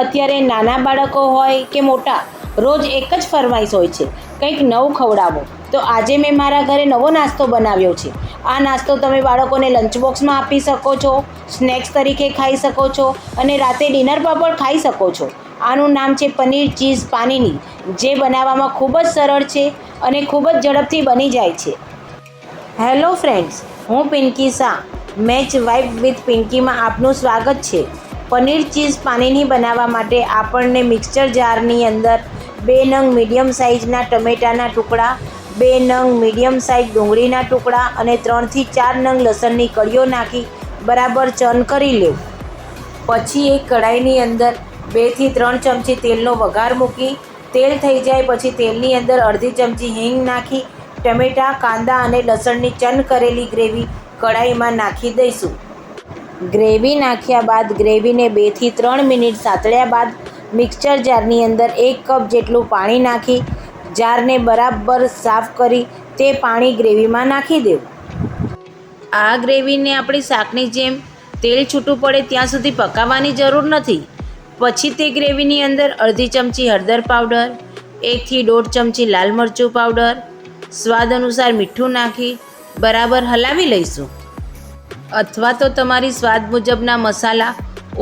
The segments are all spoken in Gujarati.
અત્યારે નાના બાળકો હોય કે મોટા, રોજ એક જ ફરમાઈશ હોય છે, કંઈક નવું ખવડાવો. તો આજે મેં મારા ઘરે નવો નાસ્તો બનાવ્યો છે. આ નાસ્તો તમે બાળકોને લંચ બોક્સમાં આપી શકો છો સ્નેક્સ તરીકે ખાઈ શકો છો અને રાતે ડિનરમાં પણ ખાઈ શકો છો. આનું નામ છે પનીર ચીઝ પાનીની, જે બનાવવામાં ખૂબ જ સરળ છે અને ખૂબ જ ઝડપથી બની જાય છે. હેલો ફ્રેન્ડ્સ હું Pinky Shah. Match wife with પિંકીમાં આપનું સ્વાગત છે. પનીર ચીઝ પાણીની બનાવવા માટે આપણને મિક્સચર જારની અંદર બે નંગ મીડિયમ સાઇઝના ટમેટાના ટુકડા, બે નંગ મીડિયમ સાઇઝ ડુંગળીના ટુકડા અને ત્રણથી ચાર નંગ લસણની કળીઓ નાખી બરાબર ચર્ન કરી લેવું. પછી એક કઢાઈની અંદર બેથી ત્રણ ચમચી તેલનો વઘાર મૂકી, તેલ થઈ જાય પછી તેલની અંદર અડધી ચમચી હિંગ નાખી, ટમેટાં, કાંદા અને લસણની ચન કરેલી ગ્રેવી કઢાઈમાં નાખી દઈશું. ગ્રેવી નાખ્યા બાદ ગ્રેવીને બેથી ત્રણ મિનિટ સાતળ્યા બાદ મિક્સચર જારની અંદર એક કપ જેટલું પાણી નાખી, જારને બરાબર સાફ કરી તે પાણી ગ્રેવીમાં નાખી દેવું. આ ગ્રેવીને આપણી શાકની જેમ તેલ છૂટું પડે ત્યાં સુધી પકાવવાની જરૂર નથી. પછી તે ગ્રેવીની અંદર અડધી ચમચી હળદર પાવડર, એકથી દોઢ ચમચી લાલ મરચું પાવડર, સ્વાદ અનુસાર મીઠું નાખી બરાબર હલાવી લઈશું. અથવા તો તમારી સ્વાદ મુજબના મસાલા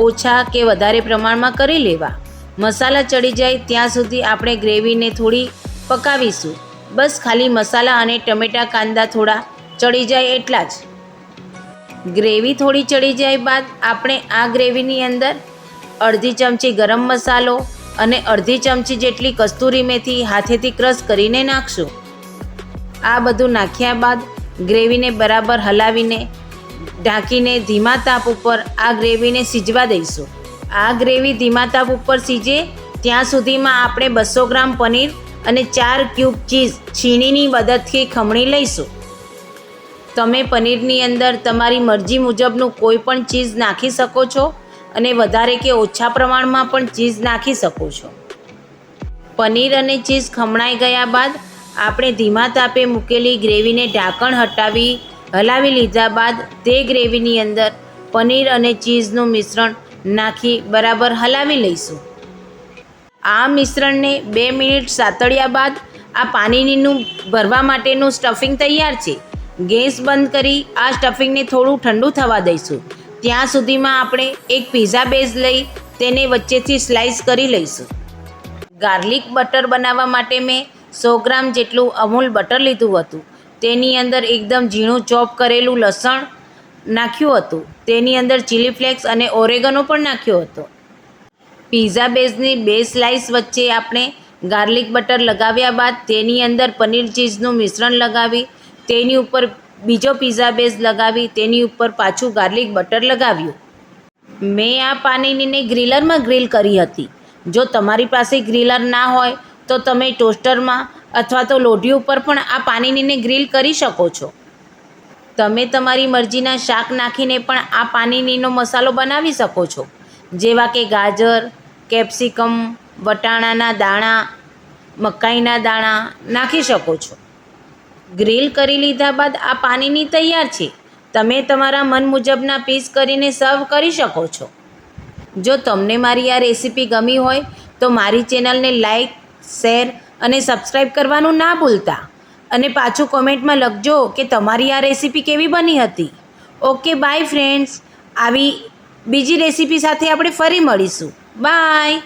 ઓછા કે વધારે પ્રમાણમાં કરી લેવા. મસાલા ચડી જાય ત્યાં સુધી આપણે ગ્રેવીને થોડી પકાવીશું. બસ ખાલી મસાલા અને ટમેટાં કાંદા થોડા ચડી જાય એટલા જ. ગ્રેવી થોડી ચડી જાય બાદ આપણે આ ગ્રેવીની અંદર અડધી ચમચી ગરમ મસાલો અને અડધી ચમચી જેટલી કસ્તુરી મેથી હાથેથી ક્રશ કરીને નાખશું. આ બધું નાખ્યા બાદ ગ્રેવીને બરાબર હલાવીને ઢાંકીને ધીમા તાપ ઉપર આ ગ્રેવીને સીજવા દઈશું. આ ગ્રેવી ધીમા તાપ ઉપર સીજે, ત્યાં સુધીમાં આપણે બસો ગ્રામ પનીર અને ચાર ક્યુબ ચીઝ છીણીની મદદથી ખમણી લઈશું. તમે પનીરની અંદર તમારી મરજી મુજબનું કોઈ પણ ચીઝ નાખી શકો છો અને વધારે કે ઓછા પ્રમાણમાં પણ ચીઝ નાખી શકો છો. પનીર અને ચીઝ ખમણાઈ ગયા બાદ આપણે ધીમા તાપે મૂકેલી ગ્રેવીને ઢાંકણ હટાવી હલાવી લીધા બાદ તે ગ્રેવીની અંદર પનીર અને ચીઝનું મિશ્રણ નાખી બરાબર હલાવી લઈશું. આ મિશ્રણને બે મિનિટ સાતળ્યા બાદ આ પાણીનું ભરવા માટેનું સ્ટફિંગ તૈયાર છે. ગેસ બંધ કરી આ સ્ટફિંગને થોડું ઠંડુ થવા દઈશું. ત્યાં સુધીમાં આપણે એક પીઝા બેઝ લઈ તેને વચ્ચેથી સ્લાઈસ કરી લઈશું. ગાર્લિક બટર બનાવવા માટે મેં સો ગ્રામ જેટલું અમૂલ બટર લીધું હતું. તેની અંદર એકદમ ઝીણું ચોપ કરેલું લસણ નાખ્યું હતું. તેની અંદર ચીલી ફ્લેક્સ અને ઓરેગનો પણ નાખ્યો હતો. પીઝા બેઝની બે સ્લાઇસ વચ્ચે આપણે ગાર્લિક બટર લગાવ્યા બાદ તેની અંદર પનીર ચીઝનું મિશ્રણ લગાવી, તેની ઉપર બીજો પીઝા બેઝ લગાવી, તેની ઉપર પાછું ગાર્લિક બટર લગાવ્યું. મેં આ પાનીનીને ગ્રીલરમાં ગ્રીલ કરી હતી. જો તમારી પાસે ગ્રીલર ના હોય, તો તમે ટોસ્ટરમાં અથવા તો લોઢી ઉપર પણ આ પાનીનીને ગ્રીલ કરી શકો છો. તમે તમારી મરજીના શાક નાખીને પણ આ પાનીનીનો મસાલો બનાવી શકો છો. જેવા કે ગાજર, કેપ્સિકમ, વટાણાના દાણા, મકાઈના દાણા નાખી શકો છો. ગ્રીલ કરી લીધા બાદ આ પાનીની તૈયાર છે. તમે તમારા મન મુજબના પીસ કરીને સર્વ કરી શકો છો. જો તમને મારી આ રેસીપી ગમી હોય તો મારી ચેનલને લાઈક, શેર અને સબસ્ક્રાઈબ કરવાનું ના ભૂલતા. અને પાછું કોમેન્ટમાં લખજો કે તમારી આ રેસીપી કેવી બની હતી. ઓકે બાય ફ્રેન્ડ્સ આવી બીજી રેસીપી સાથે આપણે ફરી મળીશું. બાય